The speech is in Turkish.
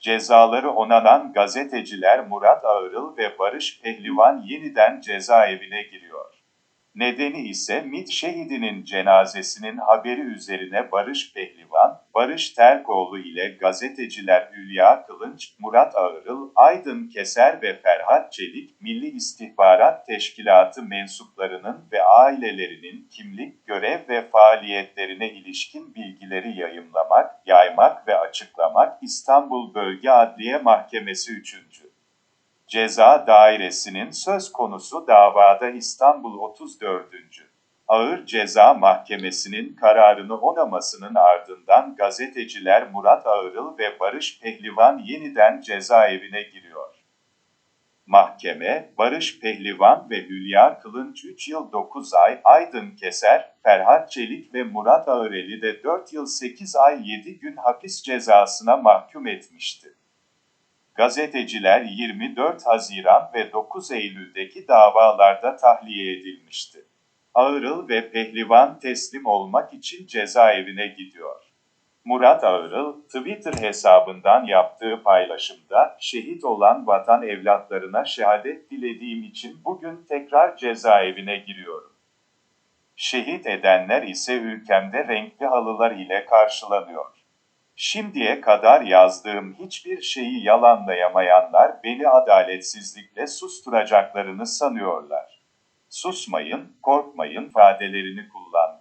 Cezaları onanan gazeteciler Murat Ağırıl ve Barış Pehlivan yeniden cezaevine giriyor. Nedeni ise MİT şehidinin cenazesinin haberi üzerine Barış Pehlivan, Barış Terkoğlu ile gazeteciler Hülya Kılınç, Murat Ağırıl, Aydın Keser ve Ferhat Çelik, Milli İstihbarat Teşkilatı mensuplarının ve ailelerinin kimlik, görev ve faaliyetlerine ilişkin bilgileri yayımlamak, yaymak ve açıklamak İstanbul Bölge Adliye Mahkemesi 3. Ceza Dairesi'nin söz konusu davada İstanbul 34. Ağır Ceza Mahkemesi'nin kararını onamasının ardından gazeteciler Murat Ağırıl ve Barış Pehlivan yeniden cezaevine giriyor. Mahkeme, Barış Pehlivan ve Hülya Kılınç 3 yıl 9 ay, Aydın Keser, Ferhat Çelik ve Murat Ağırel'i de 4 yıl 8 ay 7 gün hapis cezasına mahkum etmişti. Gazeteciler 24 Haziran ve 9 Eylül'deki davalarda tahliye edilmişti. Ağırıl ve Pehlivan teslim olmak için cezaevine gidiyor. Murat Ağırıl, Twitter hesabından yaptığı paylaşımda, şehit olan vatan evlatlarına şehadet dilediğim için bugün tekrar cezaevine giriyorum. Şehit edenler ise ülkemde renkli halılar ile karşılanıyor. Şimdiye kadar yazdığım hiçbir şeyi yalanlayamayanlar beni adaletsizlikle susturacaklarını sanıyorlar. Susmayın, korkmayın ifadelerini kullandı.